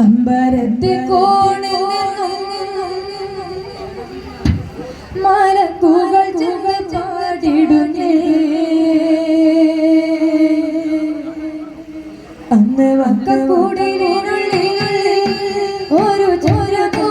അമ്പരത്തെ കോണിൽ മലക്കുകൾ ചാടിടുന്നേ പാടിടുന്നേ. അന്ന് വക്കക്കൂടിനുള്ളിൽ ഒരു ചോരപ്പുകൾ